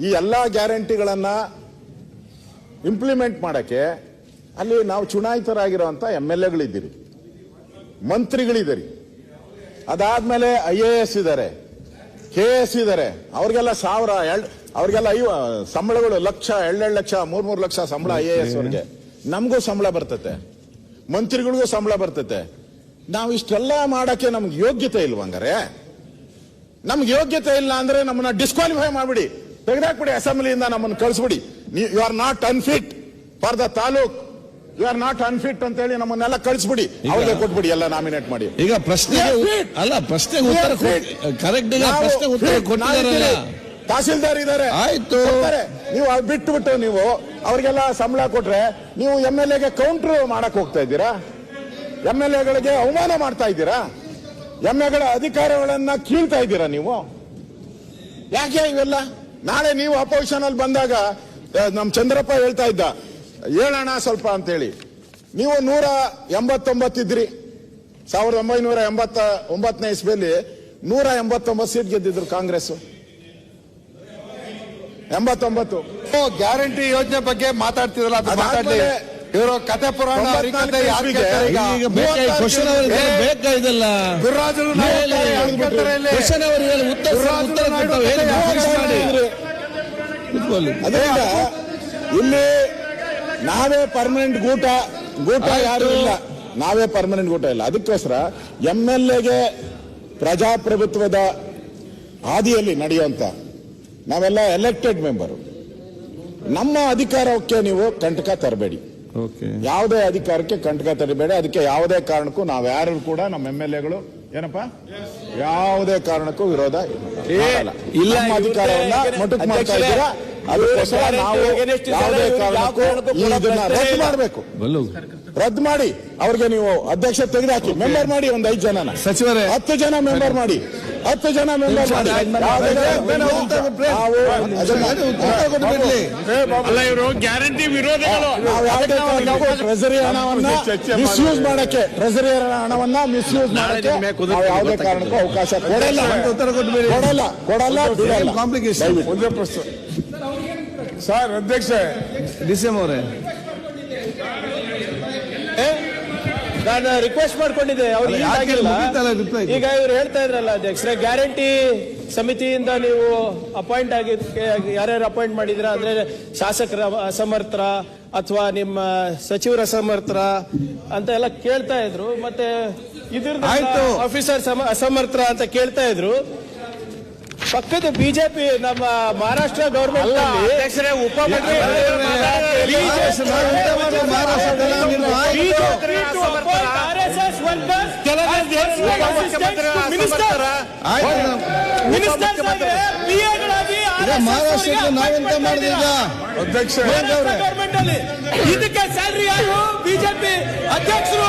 ಈ ಎಲ್ಲ ಗ್ಯಾರಂಟಿಗಳನ್ನು ಇಂಪ್ಲಿಮೆಂಟ್ ಮಾಡಕ್ಕೆ ಅಲ್ಲಿ ನಾವು ಚುನಾಯಿತರಾಗಿರುವಂತ ಎಂ ಎಲ್ ಎಗಳಿದ್ದೀರಿ. ಮಂತ್ರಿಗಳಿದ್ದೀರಿ. ಅದಾದ್ಮೇಲೆ ಐ ಎ ಎಸ್ ಇದ್ದಾರೆ. ಕೆ ಎಸ್ ಇದ್ದಾರೆ. ಅವ್ರಿಗೆಲ್ಲ ಸಾವಿರ ಎರಡು ಅವ್ರಿಗೆಲ್ಲ ಐವ ಸಂಬಳಗಳು ಲಕ್ಷ ಎರಡೆರಡು ಲಕ್ಷ ಮೂರ್ ಮೂರು ಲಕ್ಷ ಸಂಬಳ ಐ ಎ ಎಸ್ ಅವ್ರಿಗೆ. ನಮಗೂ ಸಂಬಳ ಬರ್ತತೆ. ಮಂತ್ರಿಗಳಿಗೂ ಸಂಬಳ ಬರ್ತತೆ. ನಾವು ಇಷ್ಟೆಲ್ಲ ಮಾಡಕ್ಕೆ ನಮ್ಗೆ ಯೋಗ್ಯತೆ ಇಲ್ವಂಗಾರೆ? ನಮ್ಗೆ ಯೋಗ್ಯತೆ ಇಲ್ಲ ಅಂದ್ರೆ ನಮ್ಮನ್ನ ಡಿಸ್ಕ್ವಾಲಿಫೈ ಮಾಡ್ಬಿಡಿ. ತೆಗೆದಾಕ್ಬಿಡಿ ಅಸೆಂಬ್ಲಿಯಿಂದ ನಮ್ಮನ್ನು ಕಳಿಸ್ಬಿಡಿ. You are not unfit for the taluk you are not unfit ಅಂತ ಹೇಳಿ ನಮ್ಮನ್ನೆಲ್ಲ ಕಳಿಸ್ಬಿಡಿ. ಅವ್ರಿಗೆ ಕೊಟ್ಬಿಡಿ ಎಲ್ಲ ನಾಮಿನೇಟ್ ಮಾಡಿ. ಈಗ ಪ್ರಶ್ನೆ. ಅಲ್ಲ ಪ್ರಶ್ನೆ ಉತ್ತರ. ಕರೆಕ್ಟ್ ಪ್ರಶ್ನೆ ಉತ್ತರ ಕೊಟ್ಟಿದ್ದಾರೆ ತಹಸೀಲ್ದಾರ್ ಇದ್ದಾರೆ. ಆಯ್ತು. ನೀವು ಬಿಟ್ಟು ಬಿಟ್ಟು ನೀವು ಅವ್ರಿಗೆಲ್ಲ ಸಂಬಳ ಕೊಟ್ರೆ ನೀವು ಎಂ ಎಲ್ ಎಗೆ ಕೌಂಟರ್ ಮಾಡಕ್ ಹೋಗ್ತಾ ಇದ್ದೀರಾ? ಎಂ ಎಲ್ ಎಗಳಿಗೆ ಅವಮಾನ ಮಾಡ್ತಾ ಇದ್ದೀರಾ? ಎಂ ಎಗಳ ಅಧಿಕಾರಗಳನ್ನ ಕೀಳ್ತಾ ಇದ್ದೀರಾ ನೀವು? ಯಾಕೆ ಇವೆಲ್ಲ? ನಾಳೆ ನೀವು ಅಪೋಸಿಷನ್ ಅಲ್ಲಿ ಬಂದಾಗ ನಮ್ಮ ನಮ್ ಚಂದ್ರಪ್ಪ ಹೇಳ್ತಾ ಇದ್ದ ಹೇಳೋಣ ಸ್ವಲ್ಪ ಅಂತೇಳಿ. ನೀವು ನೂರ ಎಂಬತ್ತೊಂಬತ್ತಿದ್ರಿ ಸಾವಿರದ ಒಂಬೈನೂರ ಎಂಬತ್ತ ಒಂಬತ್ತನೇ ಇಸ್ವಿಯಲ್ಲಿ ನೂರ ಎಂಬತ್ತೊಂಬತ್ತು ಸೀಟ್ ಗೆದ್ದಿದ್ರು ಕಾಂಗ್ರೆಸ್ ಎಂಬತ್ತೊಂಬತ್ತು. ಗ್ಯಾರಂಟಿ ಯೋಜನೆ ಬಗ್ಗೆ ಮಾತಾಡ್ತಿದ್ರಲ್ಲ ಇವರು ಕತೆ ಪುರಾಣ. ಅದರಿಂದ ಇಲ್ಲಿ? ನಾವೇ ಪರ್ಮನೆಂಟ್ ಗೂಟ ಗೂಟ ಯಾರು ಇಲ್ಲ. ನಾವೇ ಪರ್ಮನೆಂಟ್ ಗೂಟ ಇಲ್ಲ. ಅದಕ್ಕೋಸ್ಕರ ಎಂ ಎಲ್ ಎಗೆ ಪ್ರಜಾಪ್ರಭುತ್ವದ ಹಾದಿಯಲ್ಲಿ ನಡೆಯುವಂತ ನಾವೆಲ್ಲ ಎಲೆಕ್ಟೆಡ್ ಮೆಂಬರು ನಮ್ಮ ಅಧಿಕಾರಕ್ಕೆ ನೀವು ಕಂಟಕ ತರಬೇಡಿ. ಯಾವುದೇ ಅಧಿಕಾರಕ್ಕೆ ಕಂಟಕ ತರಬೇಡ ಅದಕ್ಕೆ ಯಾವುದೇ ಕಾರಣಕ್ಕೂ ನಾವ್ಯಾರು ಕೂಡ ನಮ್ಮ ಎಂ ಎಲ್ ಎಗಳು ಏನಪ್ಪಾ? ಯಾವುದೇ ಕಾರಣಕ್ಕೂ ವಿರೋಧ ಇಲ್ಲ ಅಧಿಕಾರವನ್ನ against- ಮಾಡ್ತಾ ಇದ್ದೀರಾ? ಅದಕ್ಕೋಸ್ಕರ ನಾವು ಯಾವುದೇ ಕಾರಣಕ್ಕೂ ಇದನ್ನ ರದ್ದು ಮಾಡಬೇಕು. ರದ್ದು ಮಾಡಿ ಅವ್ರಿಗೆ ನೀವು ಅಧ್ಯಕ್ಷ ತೆಗೆದುಹಾಕಿ ಮೆಂಬರ್ ಮಾಡಿ ಒಂದ್ ಐದು ಜನನ. ಸಚಿವರೇ. ಹತ್ತು ಜನ ಮೆಂಬರ್ ಮಾಡಿ ಹತ್ತು ಜನ ಮೆಂಬರ್ ಮಾಡಿ. ಗ್ಯಾರಂಟಿ ವಿರೋಧಿಗಳು. ಟ್ರೆಸರಿ ಹಣವನ್ನ ಮಿಸ್ಯೂಸ್ ಮಾಡಕ್ಕೆ ಟ್ರೆಸರಿ ಹಣವನ್ನ ಮಿಸ್ಯೂಸ್ ಮಾಡಕ್ಕೆ ನಾವು ಯಾವುದೇ ಕಾರಣಕ್ಕೂ ಅವಕಾಶ ಕೊಡಲ್ಲ. ಕೊಡಲ್ಲ. ಕೊಡಲ್ಲ ಬಿಡಲ್ಲ. ಕಾಂಪ್ಲಿಕೇಶನ್ ಒಂದೇ ಪ್ರಶ್ನೆ. ಸರ್ ಅಧ್ಯಕ್ಷ ಡಿಸೆಂಬರ್ ಅವರೇ. ನಾನು ರಿಕ್ವೆಸ್ಟ್ ಮಾಡ್ಕೊಂಡಿದ್ದೆ ಅವ್ರು ಈಗ ಆಗಿಲ್ಲ. ಈಗ ಇವ್ರು ಹೇಳ್ತಾ ಇದ್ರಲ್ಲ ಅಧ್ಯಕ್ಷರೇ ಗ್ಯಾರಂಟಿ ಸಮಿತಿಯಿಂದ ನೀವು ಅಪಾಯಿಂಟ್ ಆಗಿದ್ದಕ್ಕೆ ಯಾರ್ಯಾರು ಅಪಾಯಿಂಟ್ ಮಾಡಿದ್ರ ಅಂದ್ರೆ ಶಾಸಕರ ಅಸಮರ್ಥರ ಅಥವಾ ನಿಮ್ಮ ಸಚಿವರ ಅಸಮರ್ಥರ ಅಂತ ಎಲ್ಲ ಕೇಳ್ತಾ ಇದ್ರು ಮತ್ತೆ ಇದ್ರ. ಆಫೀಸರ್ ಅಸಮರ್ಥರ ಅಂತ ಕೇಳ್ತಾ ಇದ್ರು. ಪಕ್ಕದ ಬಿಜೆಪಿ ನಮ್ಮ ಮಹಾರಾಷ್ಟ್ರ ಗೌರ್ಮೆಂಟ್ ಮಹಾರಾಷ್ಟ್ರಕ್ಕೆ ನಾವೆಂತ ಅಧ್ಯಕ್ಷ ಇದಕ್ಕೆ ಸ್ಯಾಲ್ರಿ ಯಾರು? ಬಿಜೆಪಿ ಅಧ್ಯಕ್ಷರು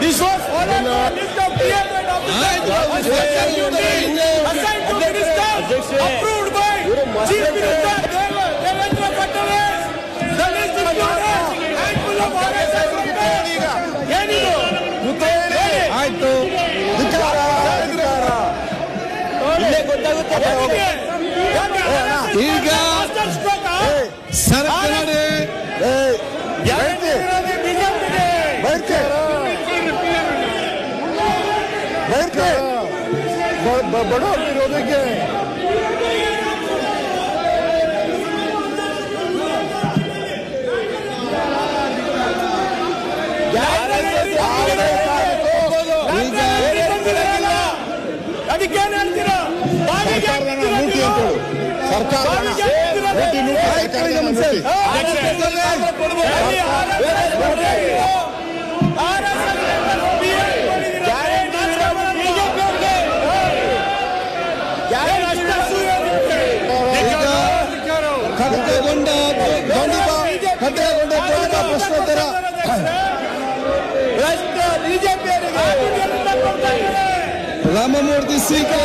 this was list of department approved by chief minister Devendra Fadnavis the list handful of ಏನಿದು ಆಯ್ತು ಇಲ್ಲೇ ಗೊತ್ತಾಗುತ್ತೆ ಈಗ ನೋಡಿ ಬ- ಬ- ಬಡವ್ರು ಇರೋದಕ್ಕೆ ಅದಕ್ಕೇನು ಹೇಳ್ತೀರಾ ಸರ್ಕಾರ ಖಡ್ಗಗೊಂಡ ಗೊಂಡಿತ ಪ್ರಶ್ನೋತ್ತರ. Ramamurthy C K